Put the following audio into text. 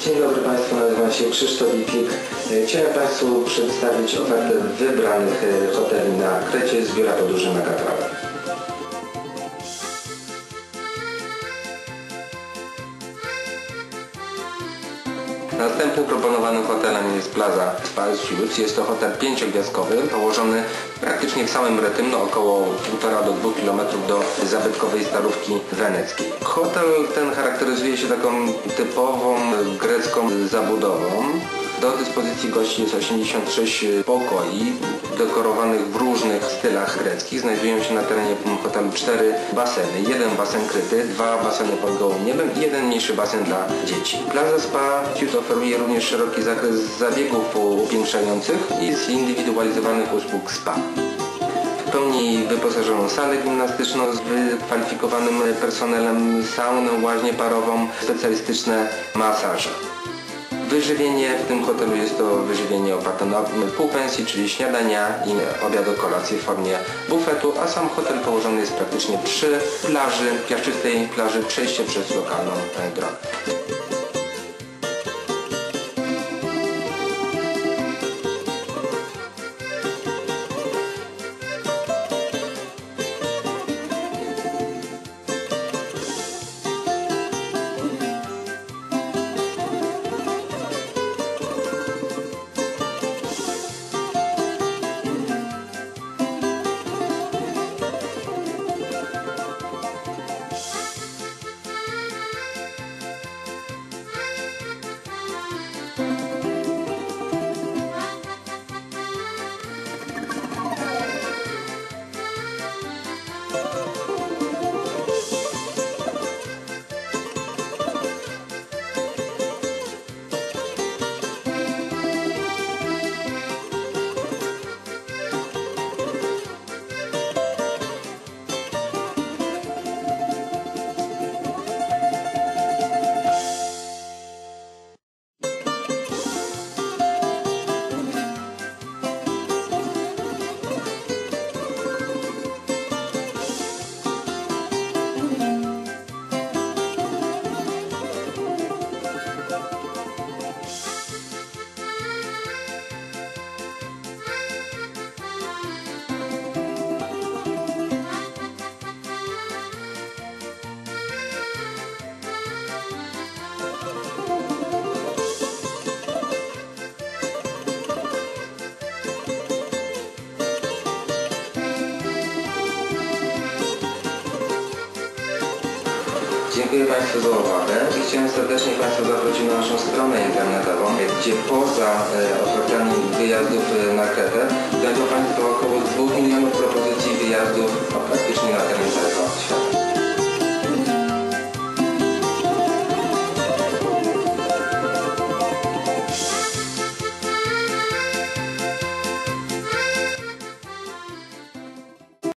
Dzień dobry Państwu, nazywam się Krzysztof Witlik. E, Chciałem Państwu przedstawić ofertę wybranych e, hoteli na Krecie z biura podróży Megatravel. Następnym proponowanym hotelem jest Plaza Spice Suites. Jest to hotel pięciogwiazdkowy, położony praktycznie w samym Retymno, około 1,5 do 2 km do zabytkowej starówki weneckiej. Hotel ten charakteryzuje się taką typową grecką zabudową. Do dyspozycji gości jest 86 pokoi, dekorowanych w różnych stylach greckich. Znajdują się na terenie hotelu cztery baseny. Jeden basen kryty, dwa baseny pod gołym niebem i jeden mniejszy basen dla dzieci. Plaza Spa Cute oferuje również szeroki zakres zabiegów upiększających i zindywidualizowanych usług spa. W pełni wyposażoną salę gimnastyczną z wykwalifikowanym personelem, saunę, łaźnię parową, specjalistyczne masaże. Wyżywienie w tym hotelu jest to wyżywienie oparte na półpensji, czyli śniadania i obiadu kolację w formie bufetu, a sam hotel położony jest praktycznie przy plaży, piaszczystej plaży, przejście przez lokalną drogę. Dziękuję Państwu za uwagę i chciałem serdecznie Państwa zaprosić na naszą stronę internetową, gdzie poza e, ofertami wyjazdów e, na Kretę znajdą Państwo około 2 milionów propozycji wyjazdów praktycznie na terenie całego świata.